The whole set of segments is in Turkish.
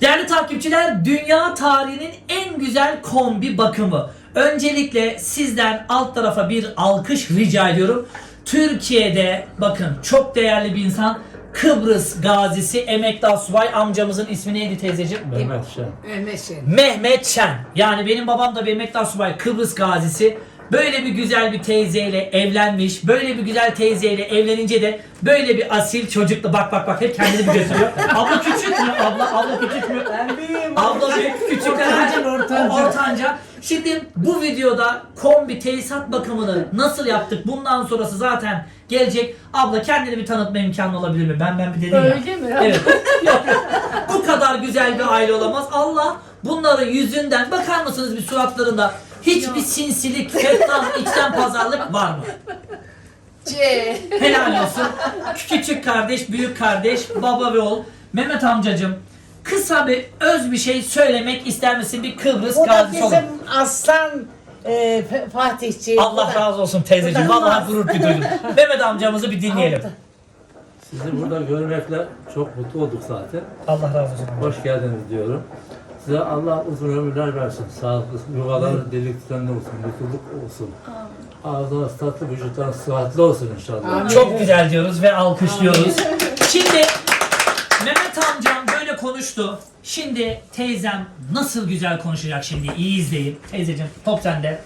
Değerli takipçiler, dünya tarihinin en güzel kombi bakımı. Öncelikle sizden alt tarafa bir alkış rica ediyorum. Türkiye'de bakın çok değerli bir insan Kıbrıs gazisi emekli asubay amcamızın ismi neydi teyzeciğim? Mehmet Şen. Mehmet Şen. Mehmet Şen. Yani benim babam da bir emekli asubay Kıbrıs gazisi. Böyle bir güzel bir teyzeyle evlenmiş. Böyle bir güzel teyzeyle evlenince de böyle bir asil çocukla bak bak bak hep kendini bir götürüyor. abla küçük mü? Abla abla küçük mü? Abla büyük, küçük Ortanca, ortanca. ortanca. Şimdi bu videoda kombi tesisat bakımını nasıl yaptık? Bundan sonrası zaten gelecek. Abla kendini bir tanıtma imkanı olabilir mi? Ben ben bir dedim ya. Öyle mi? Evet. Yok. Bu kadar güzel bir aile olamaz. Allah bunların yüzünden bakar mısınız bir suratlarında hiçbir sinsilik, fettan, içten pazarlık var mı? C. Helal olsun. Küçük kardeş, büyük kardeş, baba ve oğul. Mehmet amcacım kısa bir öz bir şey söylemek ister misin? Bir Kıbrıs Bu da gazisi olarak. bizim aslan e, F- Fatihçi. Allah razı olsun teyzeciğim. Bu da- Vallahi gurur duydum. Mehmet amcamızı bir dinleyelim. Sizi burada görmekle çok mutlu olduk zaten. Allah razı olsun. Hoş geldiniz diyorum. Size Allah uzun ömürler versin. Sağlıklı, yuvaları delik düzenli olsun, mutluluk olsun. Ağzınız tatlı, vücutlarınız sıhhatli olsun inşallah. Amin. Çok güzel diyoruz ve alkışlıyoruz. Şimdi Mehmet amcam böyle konuştu. Şimdi teyzem nasıl güzel konuşacak şimdi iyi izleyin. Teyzeciğim top sende.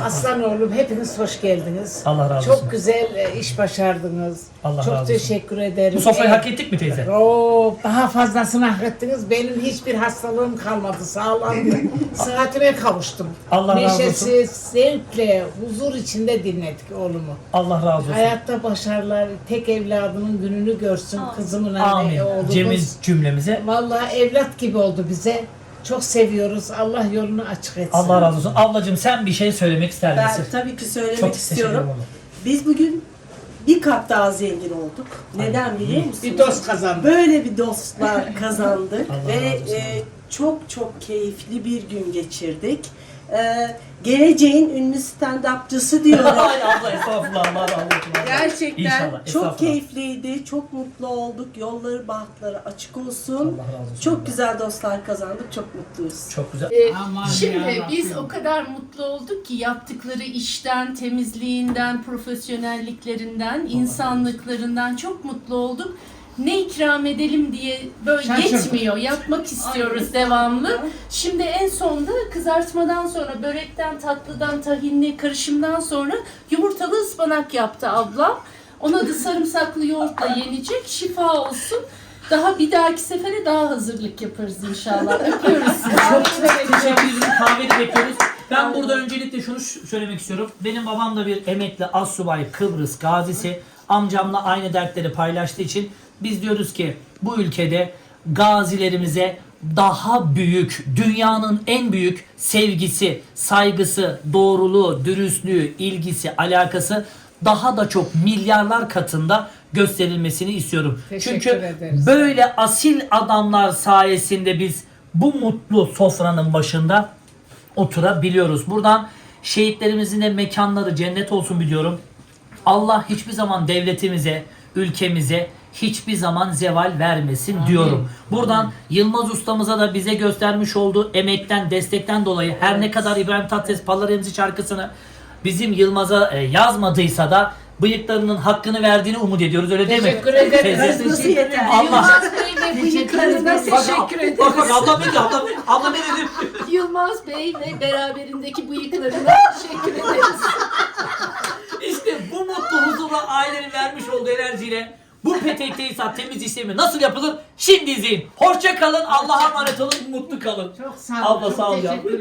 Aslan oğlum hepiniz hoş geldiniz. Allah razı Çok olsun. güzel e, iş başardınız. Allah Çok razı olsun. teşekkür ederim. Bu sofrayı E, hak ettik mi teyze? Oo, daha fazlasını hak ettiniz. Benim hiçbir hastalığım kalmadı. Sağlandım. Sıhhatime kavuştum. Allah razı olsun. Neşesi, zevkle, huzur içinde dinledik oğlumu. Allah razı olsun. Hayatta başarılar, tek evladının gününü görsün kızımın anne Amin. oğlumuz. Cemiz cümlemize. Vallahi evlat gibi oldu bize. Çok seviyoruz. Allah yolunu açık etsin. Allah razı olsun. Ablacığım sen bir şey söylemek ister Ben misin? tabii ki söylemek Çok istiyorum. ederim. Biz bugün bir kat daha zengin olduk. Neden biliyor musunuz? Bir dost kazandı. Böyle bir dostlar kazandık Allah ve razı olsun. e, çok çok keyifli bir gün geçirdik. E, geleceğin ünlü stand-upçısı diyorum. Ay abla estağfurullah Allah razı olsun. Gerçekten İnşallah, çok estağfurullah. keyifliydi, çok mutlu olduk. Yolları, bahtları açık olsun. Allah razı olsun. Çok güzel dostlar kazandık, çok mutluyuz. Çok güzel. Ee, Aman Şimdi yarabbim. biz o kadar mutlu olduk ki yaptıkları işten, temizliğinden, profesyonelliklerinden, insanlıklarından çok mutlu olduk. Ne ikram edelim diye böyle Şaşırdık. yetmiyor. Yapmak istiyoruz devamlı. Şimdi en sonda kızartmadan sonra börekten, tatlıdan, tahinli karışımdan sonra yumurtalı ıspanak yaptı ablam. Ona da sarımsaklı yoğurtla yenecek. Şifa olsun. Daha bir dahaki sefere daha hazırlık yaparız inşallah. Öpüyoruz sizi. Çok teşekkür ederim. Kahvede bekliyoruz. Ben burada öncelikle şunu söylemek istiyorum. Benim babam da bir emekli assubay Kıbrıs gazisi. Amcamla aynı dertleri paylaştığı için biz diyoruz ki bu ülkede gazilerimize daha büyük, dünyanın en büyük sevgisi, saygısı, doğruluğu, dürüstlüğü, ilgisi, alakası daha da çok milyarlar katında gösterilmesini istiyorum. Teşekkür Çünkü ederiz. böyle asil adamlar sayesinde biz bu mutlu sofranın başında oturabiliyoruz. Buradan şehitlerimizin de mekanları cennet olsun biliyorum. Allah hiçbir zaman devletimize, ülkemize hiçbir zaman zeval vermesin diyorum. Buradan Yılmaz ustamıza da bize göstermiş olduğu emekten, destekten dolayı her ne kadar İbrahim Tatlıses Pallaremzi şarkısını bizim Yılmaz'a e, yazmadıysa da bıyıklarının hakkını verdiğini umut ediyoruz. Öyle değil mi? Teşekkür ederim. Nasıl yeter? Allah. Yılmaz Bey ve bıyıklarına teşekkür ederiz. Bak bak abla ne diyor? Abla, abla ne dedi? Yılmaz Bey ve beraberindeki bıyıklarına teşekkür ederiz. İşte bu mutlu huzurla ailenin vermiş olduğu enerjiyle bu petek tesisat temiz işlemi nasıl yapılır? Şimdi izleyin. Hoşça kalın. Allah'a emanet olun. Mutlu kalın. Çok sağ olun. Abla sağ ol.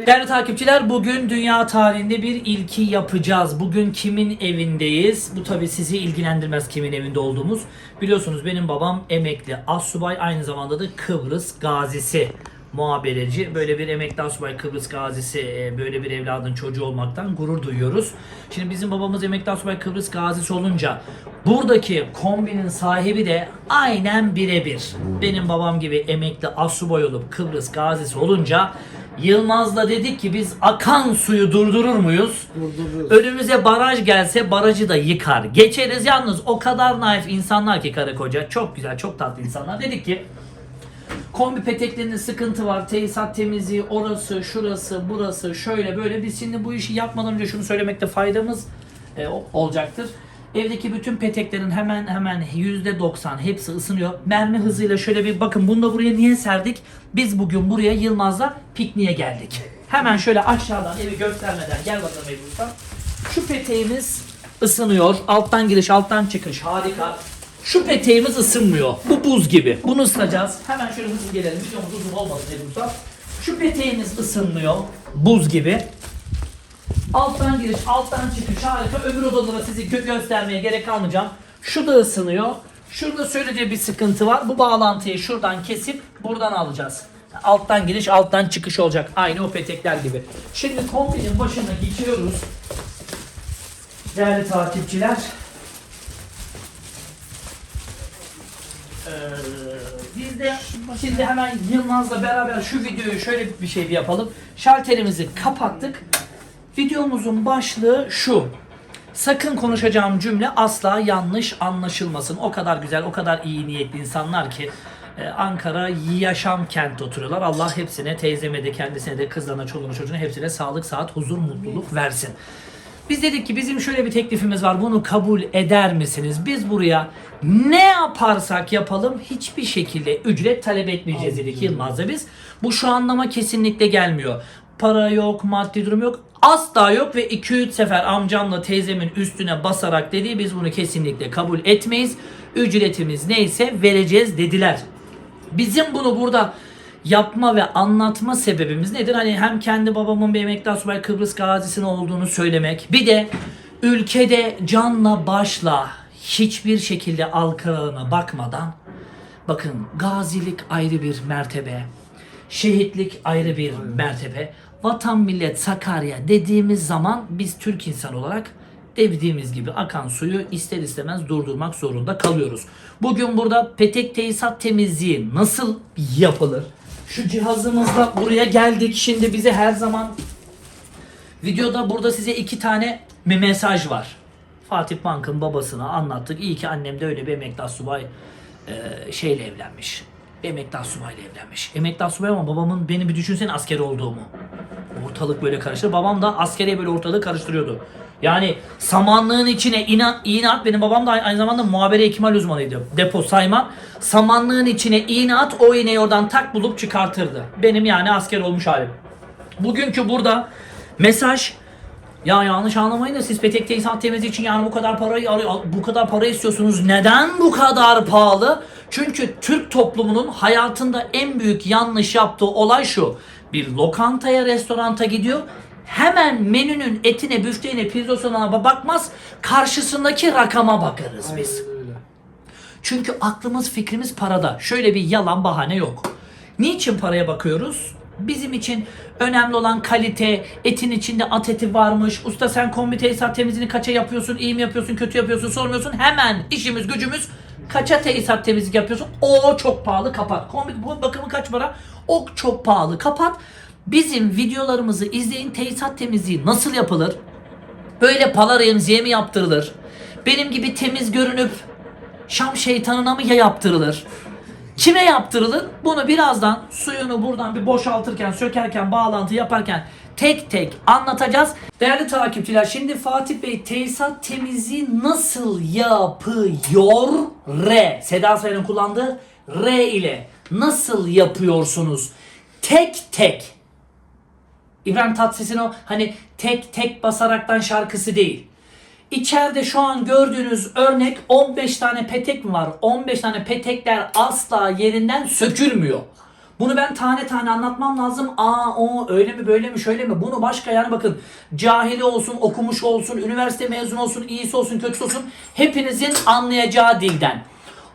Değerli takipçiler bugün dünya tarihinde bir ilki yapacağız. Bugün kimin evindeyiz? Bu tabi sizi ilgilendirmez kimin evinde olduğumuz. Biliyorsunuz benim babam emekli assubay aynı zamanda da Kıbrıs gazisi muhabireci. Böyle bir emekli asubay Kıbrıs gazisi e, böyle bir evladın çocuğu olmaktan gurur duyuyoruz. Şimdi bizim babamız emekli asubay Kıbrıs gazisi olunca buradaki kombinin sahibi de aynen birebir. Benim babam gibi emekli asubay olup Kıbrıs gazisi olunca Yılmaz'la dedik ki biz akan suyu durdurur muyuz? Önümüze baraj gelse barajı da yıkar. Geçeriz yalnız o kadar naif insanlar ki karı koca. Çok güzel, çok tatlı insanlar. Dedik ki Kombi peteklerinde sıkıntı var. Tesisat temizliği, orası, şurası, burası, şöyle böyle. Biz şimdi bu işi yapmadan önce şunu söylemekte faydamız e, olacaktır. Evdeki bütün peteklerin hemen hemen %90 hepsi ısınıyor. Mermi hızıyla şöyle bir bakın bunu da buraya niye serdik? Biz bugün buraya Yılmaz'la pikniğe geldik. Hemen şöyle aşağıdan evi göstermeden gel bakalım Ebru. Şu peteğimiz ısınıyor. Alttan giriş, alttan çıkış. Harika. Şu peteğimiz ısınmıyor. Bu buz gibi. Bunu ısıtacağız. Hemen şöyle hızlı gelelim. Videomuz uzun olmasın Ebru Usta. Şu peteğimiz ısınmıyor. Buz gibi. Alttan giriş, alttan çıkış harika. Öbür odalara sizi gö- göstermeye gerek kalmayacağım. Şu da ısınıyor. Şurada söyleyeceği bir sıkıntı var. Bu bağlantıyı şuradan kesip buradan alacağız. Alttan giriş, alttan çıkış olacak. Aynı o petekler gibi. Şimdi kombinin başına geçiyoruz. Değerli takipçiler. Ee, biz de şimdi hemen Yılmaz'la beraber şu videoyu şöyle bir şey bir yapalım. Şalterimizi kapattık. Videomuzun başlığı şu. Sakın konuşacağım cümle asla yanlış anlaşılmasın. O kadar güzel, o kadar iyi niyetli insanlar ki e, Ankara yaşam kent oturuyorlar. Allah hepsine, teyzeme de kendisine de kızlarına, çoluğuna, çocuğuna hepsine sağlık, saat, huzur, mutluluk versin. Biz dedik ki bizim şöyle bir teklifimiz var. Bunu kabul eder misiniz? Biz buraya ne yaparsak yapalım hiçbir şekilde ücret talep etmeyeceğiz dedik Yılmaz'la biz. Bu şu anlama kesinlikle gelmiyor. Para yok, maddi durum yok. Asla yok ve 2-3 sefer amcamla teyzemin üstüne basarak dediği biz bunu kesinlikle kabul etmeyiz. Ücretimiz neyse vereceğiz dediler. Bizim bunu burada yapma ve anlatma sebebimiz nedir? Hani hem kendi babamın bir emekli asubay Kıbrıs gazisinin olduğunu söylemek. Bir de ülkede canla başla hiçbir şekilde algılarına bakmadan bakın gazilik ayrı bir mertebe. Şehitlik ayrı bir mertebe. Vatan millet Sakarya dediğimiz zaman biz Türk insan olarak dediğimiz gibi akan suyu ister istemez durdurmak zorunda kalıyoruz. Bugün burada petek tesisat temizliği nasıl yapılır? Şu cihazımızla buraya geldik. Şimdi bize her zaman videoda burada size iki tane mesaj var. Fatih Bank'ın babasına anlattık. İyi ki annem de öyle bir emekli asubay e, şeyle evlenmiş. Bir emekli asubayla evlenmiş. Emekli asubay ama babamın beni bir düşünsene asker olduğumu. Ortalık böyle karıştı. Babam da askeriye böyle ortalığı karıştırıyordu. Yani samanlığın içine ina, iğne at. Benim babam da aynı zamanda muhabere ihtimal uzmanıydı. Depo sayma. Samanlığın içine iğne at. O iğneyi oradan tak bulup çıkartırdı. Benim yani asker olmuş halim. Bugünkü burada mesaj ya yanlış anlamayın da siz petek tesisat temizliği için yani bu kadar parayı arıyor, bu kadar para istiyorsunuz. Neden bu kadar pahalı? Çünkü Türk toplumunun hayatında en büyük yanlış yaptığı olay şu. Bir lokantaya, restoranta gidiyor. Hemen menünün etine, büfteğine, pirzosuna bakmaz. Karşısındaki rakama bakarız biz. Çünkü aklımız fikrimiz parada. Şöyle bir yalan bahane yok. Niçin paraya bakıyoruz? Bizim için önemli olan kalite, etin içinde at eti varmış. Usta sen kombi tesisat temizliğini kaça yapıyorsun, iyi mi yapıyorsun, kötü yapıyorsun sormuyorsun. Hemen işimiz gücümüz kaça tesisat temizlik yapıyorsun. O çok pahalı kapat. Kombi bakımı kaç para? O çok pahalı kapat. Bizim videolarımızı izleyin tesisat temizliği nasıl yapılır? Böyle pala remziye mi yaptırılır? Benim gibi temiz görünüp Şam şeytanına mı ya yaptırılır? Kime yaptırılır? Bunu birazdan suyunu buradan bir boşaltırken, sökerken, bağlantı yaparken tek tek anlatacağız. Değerli takipçiler şimdi Fatih Bey tesisat temizliği nasıl yapıyor? R. Seda Sayan'ın kullandığı R ile nasıl yapıyorsunuz? Tek tek. İbrahim Tatlıses'in o hani tek tek basaraktan şarkısı değil. İçeride şu an gördüğünüz örnek 15 tane petek mi var? 15 tane petekler asla yerinden sökülmüyor. Bunu ben tane tane anlatmam lazım. Aa o öyle mi böyle mi şöyle mi? Bunu başka yani bakın cahili olsun, okumuş olsun, üniversite mezunu olsun, iyisi olsun, kötüsü olsun hepinizin anlayacağı dilden.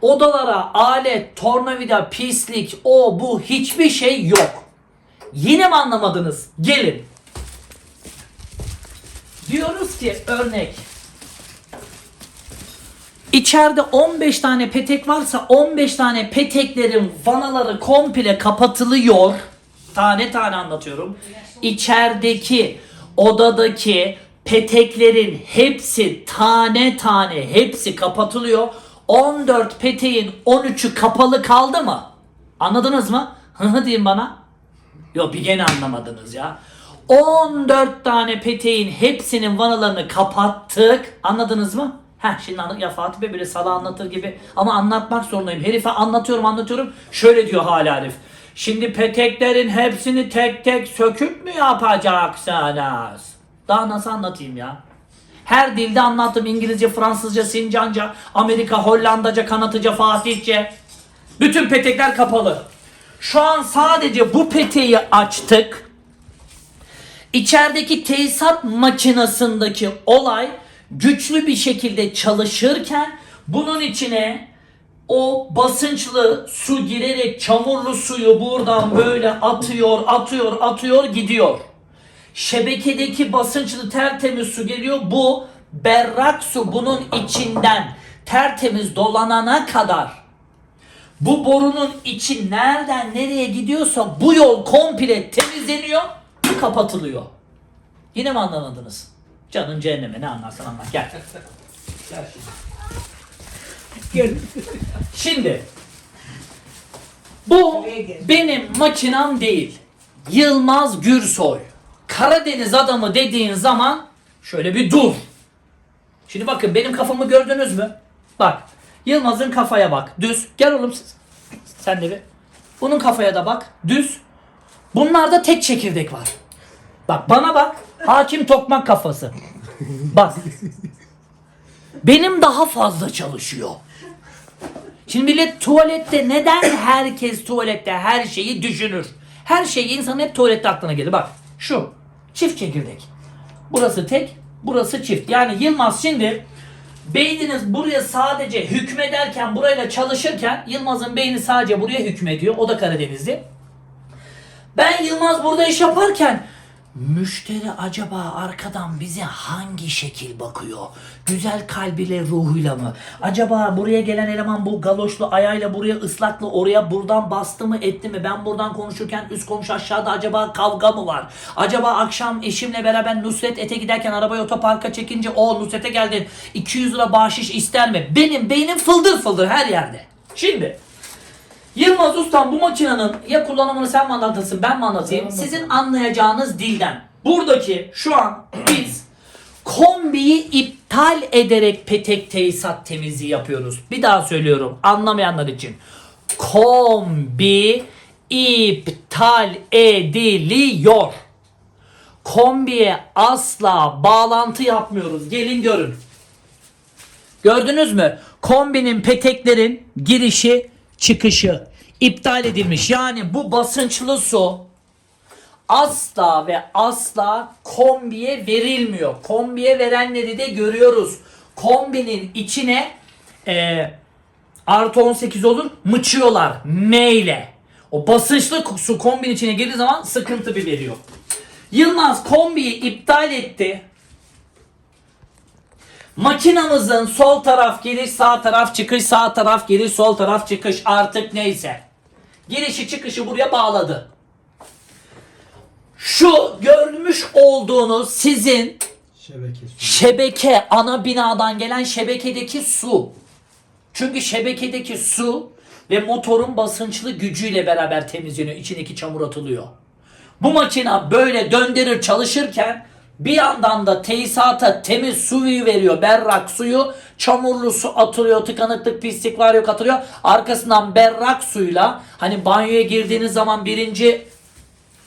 Odalara alet, tornavida, pislik, o bu hiçbir şey yok. Yine mi anlamadınız? Gelin. Diyoruz ki örnek İçeride 15 tane petek varsa 15 tane peteklerin vanaları komple kapatılıyor. Tane tane anlatıyorum. İçerideki odadaki peteklerin hepsi tane tane hepsi kapatılıyor. 14 peteğin 13'ü kapalı kaldı mı? Anladınız mı? Hı hı deyin bana. Yok bir gene anlamadınız ya. 14 tane peteğin hepsinin vanalarını kapattık. Anladınız mı? Heh şimdi anla- ya Fatih Bey böyle sala anlatır gibi ama anlatmak zorundayım. Herife anlatıyorum anlatıyorum. Şöyle diyor hala Arif. Şimdi peteklerin hepsini tek tek söküp mü yapacaksınız? Daha nasıl anlatayım ya? Her dilde anlattım. İngilizce, Fransızca, Sincanca, Amerika, Hollandaca, Kanatıca, Fatihçe. Bütün petekler kapalı. Şu an sadece bu peteği açtık. İçerideki tesisat makinasındaki olay güçlü bir şekilde çalışırken bunun içine o basınçlı su girerek çamurlu suyu buradan böyle atıyor, atıyor, atıyor, gidiyor. Şebekedeki basınçlı tertemiz su geliyor. Bu berrak su bunun içinden tertemiz dolanana kadar bu borunun içi nereden nereye gidiyorsa bu yol komple temizleniyor, kapatılıyor. Yine mi anlamadınız? Canın cehenneme ne anlarsan anla. Gel. Gel şimdi. Şimdi bu benim makinam değil. Yılmaz Gürsoy. Karadeniz adamı dediğin zaman şöyle bir dur. Şimdi bakın benim kafamı gördünüz mü? Bak. Yılmaz'ın kafaya bak. Düz. Gel oğlum. Sen de bir. Bunun kafaya da bak. Düz. Bunlarda tek çekirdek var. Bak bana bak. Hakim tokmak kafası. Bak. Benim daha fazla çalışıyor. Şimdi millet tuvalette neden herkes tuvalette her şeyi düşünür? Her şey insanın hep tuvalette aklına gelir. Bak şu çift çekirdek. Burası tek, burası çift. Yani Yılmaz şimdi beyniniz buraya sadece hükmederken, burayla çalışırken Yılmaz'ın beyni sadece buraya hükmediyor. O da Karadenizli. Ben Yılmaz burada iş yaparken müşteri acaba arkadan bize hangi şekil bakıyor? Güzel kalbiyle ruhuyla mı? Acaba buraya gelen eleman bu galoşlu ayağıyla buraya ıslaklı oraya buradan bastı mı etti mi? Ben buradan konuşurken üst komşu aşağıda acaba kavga mı var? Acaba akşam eşimle beraber Nusret Ete giderken arabayı otoparka çekince o Nusret'e geldin 200 lira bahşiş ister mi? Benim beynim fıldır fıldır her yerde. Şimdi Yılmaz Ustam bu makinenin ya kullanımını sen mi anlatırsın ben mi anlatayım? Sizin anlayacağınız dilden. Buradaki şu an biz kombiyi iptal ederek petek tesisat temizliği yapıyoruz. Bir daha söylüyorum anlamayanlar için. Kombi iptal ediliyor. Kombiye asla bağlantı yapmıyoruz. Gelin görün. Gördünüz mü? Kombinin peteklerin girişi çıkışı iptal edilmiş. Yani bu basınçlı su asla ve asla kombiye verilmiyor. Kombiye verenleri de görüyoruz. Kombinin içine e, artı 18 olur mıçıyorlar M ile. O basınçlı su kombinin içine girdiği zaman sıkıntı bir veriyor. Yılmaz kombiyi iptal etti. Makinamızın sol taraf giriş, sağ taraf çıkış, sağ taraf giriş, sol taraf çıkış artık neyse. Girişi çıkışı buraya bağladı. Şu görmüş olduğunuz sizin şebeke, ana binadan gelen şebekedeki su. Çünkü şebekedeki su ve motorun basınçlı gücüyle beraber temizleniyor. İçindeki çamur atılıyor. Bu makina böyle döndürür çalışırken bir yandan da tesisata temiz suyu veriyor. Berrak suyu. Çamurlu su atılıyor. Tıkanıklık, pislik var yok atılıyor. Arkasından berrak suyla hani banyoya girdiğiniz zaman birinci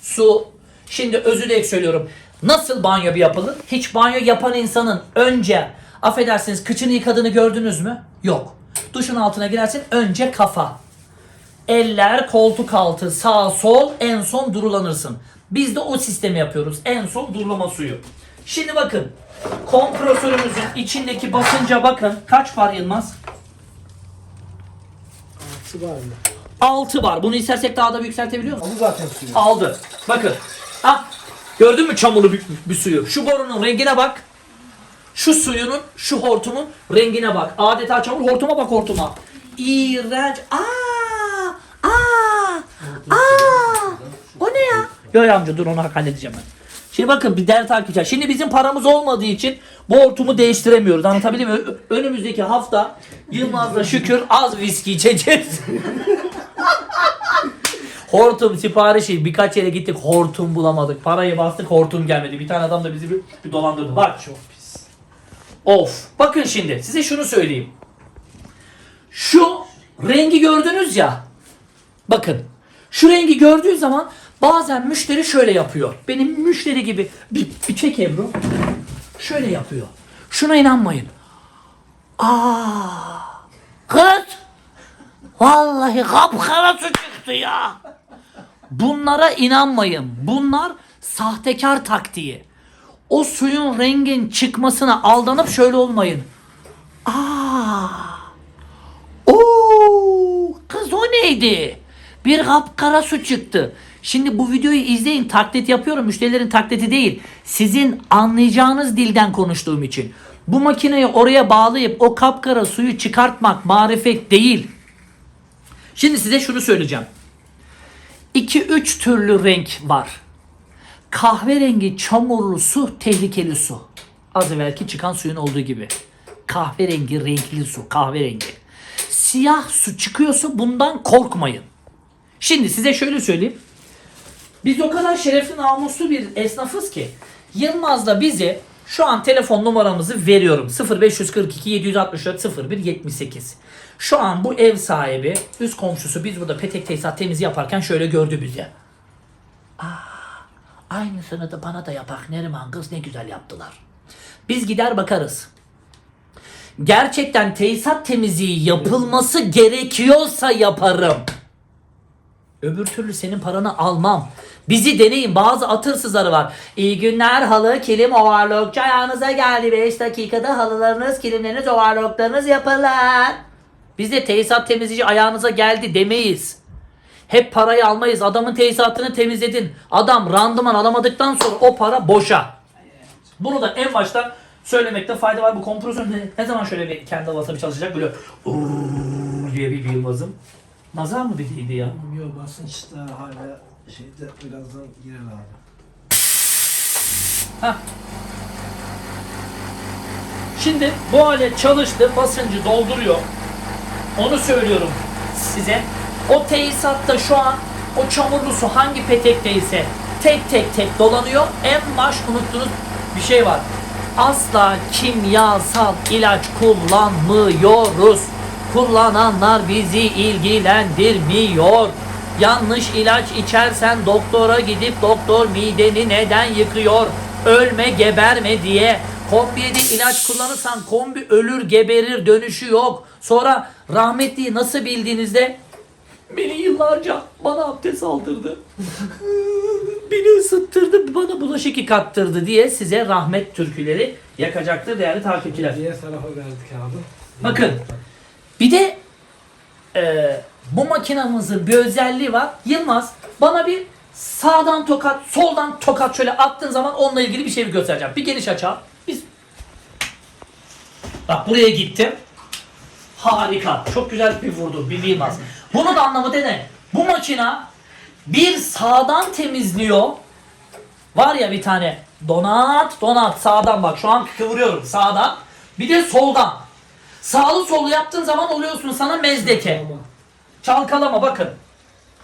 su şimdi özür dilerim söylüyorum. Nasıl banyo bir yapılır? Hiç banyo yapan insanın önce affedersiniz kıçını yıkadığını gördünüz mü? Yok. Duşun altına girersin önce kafa. Eller koltuk altı sağ sol en son durulanırsın. Biz de o sistemi yapıyoruz. En son durulama suyu. Şimdi bakın. Kompresörümüzün içindeki basınca bakın. Kaç var Yılmaz? Su var mı? 6 var. Bunu istersek daha da yükseltebiliyor musun? Onu zaten suyu. Aldı. Bakın. Ah. Gördün mü çamurlu bir, bir suyu? Şu borunun rengine bak. Şu suyunun, şu hortumun rengine bak. Adeta çamur. Hortuma bak hortuma. İğrenç. Aa! Aa! Aa! O ne ya? Yok amca dur onu halledeceğim ben. Şimdi bakın bir dert arkadaşlar. Şimdi bizim paramız olmadığı için bu hortumu değiştiremiyoruz. Anlatabildim mi? Önümüzdeki hafta Yılmaz'la şükür az viski içeceğiz. hortum siparişi birkaç yere gittik hortum bulamadık. Parayı bastık hortum gelmedi. Bir tane adam da bizi bir, bir dolandırdı. Bak. Çok pis. Of. Bakın şimdi size şunu söyleyeyim. Şu rengi gördünüz ya. Bakın. Şu rengi gördüğü zaman bazen müşteri şöyle yapıyor. Benim müşteri gibi bir, bir çek Ebru. Şöyle yapıyor. Şuna inanmayın. Aa, kız. Vallahi kapkara su çıktı ya. Bunlara inanmayın. Bunlar sahtekar taktiği. O suyun rengin çıkmasına aldanıp şöyle olmayın. Aa. Oo, kız o neydi? Bir kapkara su çıktı. Şimdi bu videoyu izleyin. Taklit yapıyorum. Müşterilerin taklidi değil. Sizin anlayacağınız dilden konuştuğum için. Bu makineyi oraya bağlayıp o kapkara suyu çıkartmak marifet değil. Şimdi size şunu söyleyeceğim. 2-3 türlü renk var. Kahverengi çamurlu su tehlikeli su. Az evvelki çıkan suyun olduğu gibi. Kahverengi renkli su kahverengi. Siyah su çıkıyorsa bundan korkmayın. Şimdi size şöyle söyleyeyim. Biz o kadar şerefli namuslu bir esnafız ki Yılmaz da bize şu an telefon numaramızı veriyorum. 0542 764 01 78. Şu an bu ev sahibi, üst komşusu biz burada petek tesisat temizi yaparken şöyle gördü bizi. Aa, aynısını da bana da yapak Neriman kız ne güzel yaptılar. Biz gider bakarız. Gerçekten tesisat temizliği yapılması gerekiyorsa yaparım. Öbür türlü senin paranı almam. Bizi deneyin. Bazı at hırsızları var. İyi günler halı, kilim, overlockçu ayağınıza geldi. 5 dakikada halılarınız, kilimleriniz, overlocklarınız yapılır. Biz de tesisat temizleyici ayağınıza geldi demeyiz. Hep parayı almayız. Adamın tesisatını temizledin. Adam randıman alamadıktan sonra o para boşa. Bunu da en başta söylemekte fayda var. Bu kompresör ne, ne zaman şöyle bir kendi havasında bir çalışacak böyle diye bir yılmazım. Nazar mı dediydi ya? Yok basınçta hala şeyde birazdan girer abi. Şimdi bu alet çalıştı, basıncı dolduruyor. Onu söylüyorum size. O tesisatta şu an o çamurlu su hangi petekteyse tek tek tek dolanıyor. En baş unuttuğunuz bir şey var. Asla kimyasal ilaç kullanmıyoruz. Kullananlar bizi ilgilendirmiyor. Yanlış ilaç içersen doktora gidip doktor mideni neden yıkıyor? Ölme geberme diye. Kombiye de ilaç kullanırsan kombi ölür geberir dönüşü yok. Sonra rahmetliyi nasıl bildiğinizde beni yıllarca bana abdest aldırdı. beni ısıttırdı, bana bulaşık yıkattırdı diye size rahmet türküleri yakacaktır değerli takipçiler. Diğer tarafa verdik abi. Bakın bir de e, bu makinamızın bir özelliği var. Yılmaz bana bir sağdan tokat, soldan tokat şöyle attığın zaman onunla ilgili bir şey göstereceğim. Bir geniş açı. Biz Bak buraya gittim. Harika. Çok güzel bir vurdu. Bir Yılmaz. Anlamı da ne? Bu makina bir sağdan temizliyor. Var ya bir tane donat donat sağdan bak şu an kıvırıyorum sağdan. Bir de soldan. Sağlı sollu yaptığın zaman oluyorsun sana mezdeke. Tamam. Çalkalama bakın.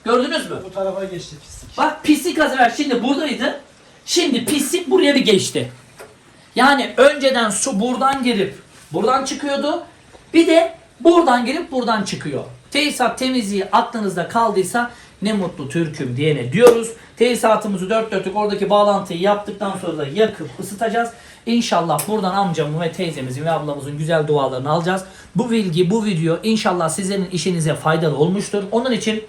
Gördünüz mü? Bu tarafa geçti pislik. Bak pislik az evvel şimdi buradaydı. Şimdi pislik buraya bir geçti. Yani önceden su buradan girip buradan çıkıyordu. Bir de buradan girip buradan çıkıyor. Tesisat temizliği aklınızda kaldıysa ne mutlu Türk'üm diyene diyoruz. Tesisatımızı dört dörtlük oradaki bağlantıyı yaptıktan sonra da yakıp ısıtacağız. İnşallah buradan amcamın ve teyzemizin ve ablamızın güzel dualarını alacağız. Bu bilgi, bu video inşallah sizlerin işinize faydalı olmuştur. Onun için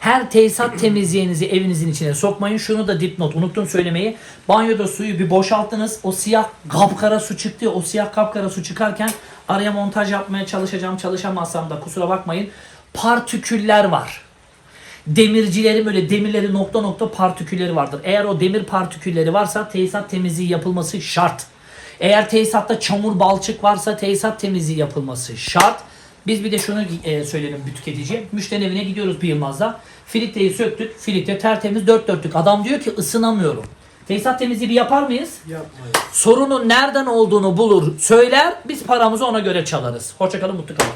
her tesisat temizliğinizi evinizin içine sokmayın. Şunu da dipnot unuttum söylemeyi. Banyoda suyu bir boşalttınız. O siyah kapkara su çıktı. O siyah kapkara su çıkarken araya montaj yapmaya çalışacağım. Çalışamazsam da kusura bakmayın. Partiküller var. Demircilerin böyle demirleri nokta nokta partikülleri vardır. Eğer o demir partikülleri varsa tesisat temizliği yapılması şart. Eğer tesisatta çamur balçık varsa tesisat temizliği yapılması şart. Biz bir de şunu e, söyleyelim bir tüketiciye. Müşterinin evine gidiyoruz bir Yılmaz'da. Filtreyi söktük. Filtre tertemiz dört dörtlük. Adam diyor ki ısınamıyorum. Tesisat temizliği bir yapar mıyız? Yapmayın. Sorunun nereden olduğunu bulur, söyler. Biz paramızı ona göre çalarız. Hoşçakalın, mutlu kalın.